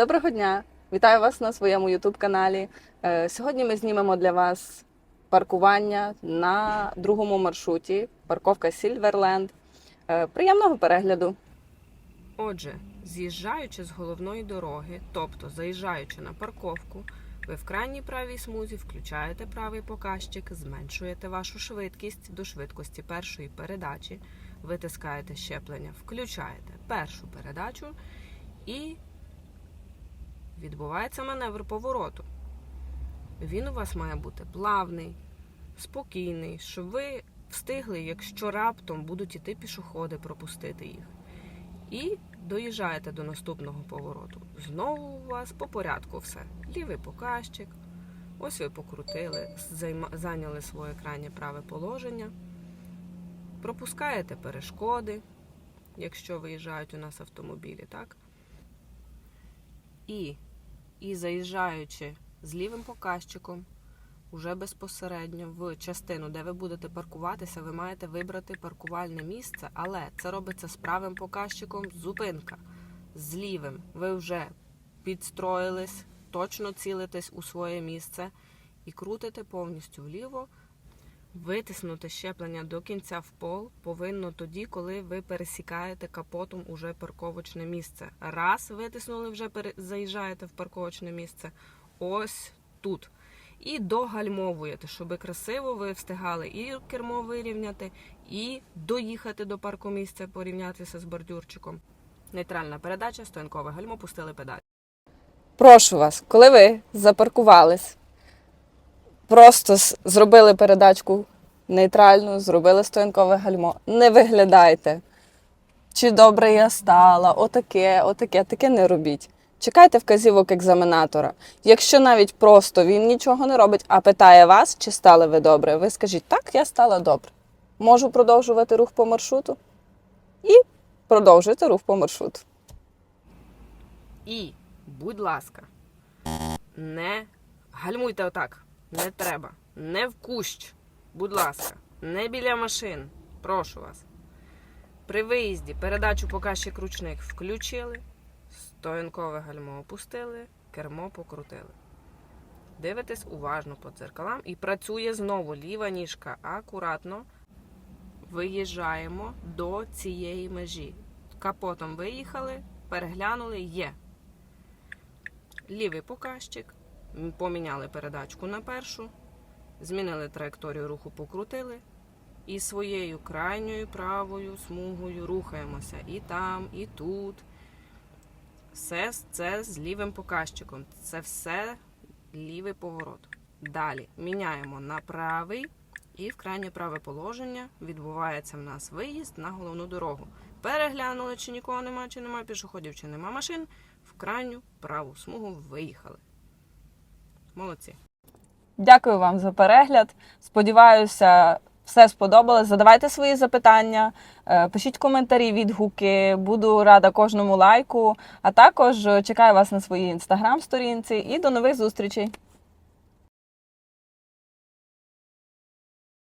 Доброго дня! Вітаю вас на своєму youtube каналі. Е, Сьогодні ми знімемо для вас паркування на другому маршруті. Парковка Сільверленд. Приємного перегляду! Отже, з'їжджаючи з головної дороги, тобто заїжджаючи на парковку, ви в крайній правій смузі включаєте правий показчик, зменшуєте вашу швидкість до швидкості першої передачі, витискаєте щеплення, включаєте першу передачу і відбувається маневр повороту. Він у вас має бути плавний, спокійний, щоб ви встигли, якщо раптом будуть іти пішоходи, пропустити їх. І доїжджаєте до наступного повороту. Знову у вас по порядку все. Лівий показчик. Ось ви покрутили, зайняли своє крайнє праве положення. Пропускаєте перешкоди, якщо виїжджають у нас автомобілі, так? І, і заїжджаючи з лівим показчиком, уже безпосередньо в частину, де ви будете паркуватися, ви маєте вибрати паркувальне місце, але це робиться з правим показчиком зупинка. З лівим ви вже підстроїлись, точно цілитесь у своє місце і крутите повністю вліво. Витиснути щеплення до кінця в пол повинно тоді, коли ви пересікаєте капотом уже парковочне місце. Раз витиснули, вже заїжджаєте в парковочне місце. Ось тут. І догальмовуєте, щоб красиво ви встигали і кермо вирівняти, і доїхати до паркомісця, порівнятися з бордюрчиком. Нейтральна передача, стоянкове гальмо, пустили педаль. Прошу вас, коли ви запаркувались, просто зробили передачку нейтральну, зробили стоянкове гальмо. Не виглядайте. Чи добре я стала, отаке, отаке, таке не робіть. Чекайте вказівок екзаменатора. Якщо навіть просто він нічого не робить, а питає вас, чи стали ви добре, ви скажіть, так, я стала добре. Можу продовжувати рух по маршруту? І продовжуйте рух по маршруту. І, будь ласка, не гальмуйте отак. Не треба. Не в кущ. Будь ласка, не біля машин. Прошу вас. При виїзді передачу показчик ручник включили, стоянкове гальмо опустили, кермо покрутили. Дивитесь уважно по дзеркалам і працює знову ліва ніжка. Акуратно виїжджаємо до цієї межі. Капотом виїхали, переглянули, є. Лівий показчик. Поміняли передачку на першу, змінили траєкторію руху, покрутили. І своєю крайньою правою смугою рухаємося і там, і тут. Все це з лівим показчиком. Це все лівий поворот. Далі міняємо на правий і в крайнє праве положення відбувається в нас виїзд на головну дорогу. Переглянули, чи нікого нема, чи нема пішоходів, чи нема машин. В крайню праву смугу виїхали. Молодці. Дякую вам за перегляд. Сподіваюся, все сподобалось. Задавайте свої запитання, е, пишіть коментарі, відгуки. Буду рада кожному лайку. А також е, чекаю вас на своїй інстаграм-сторінці і до нових зустрічей.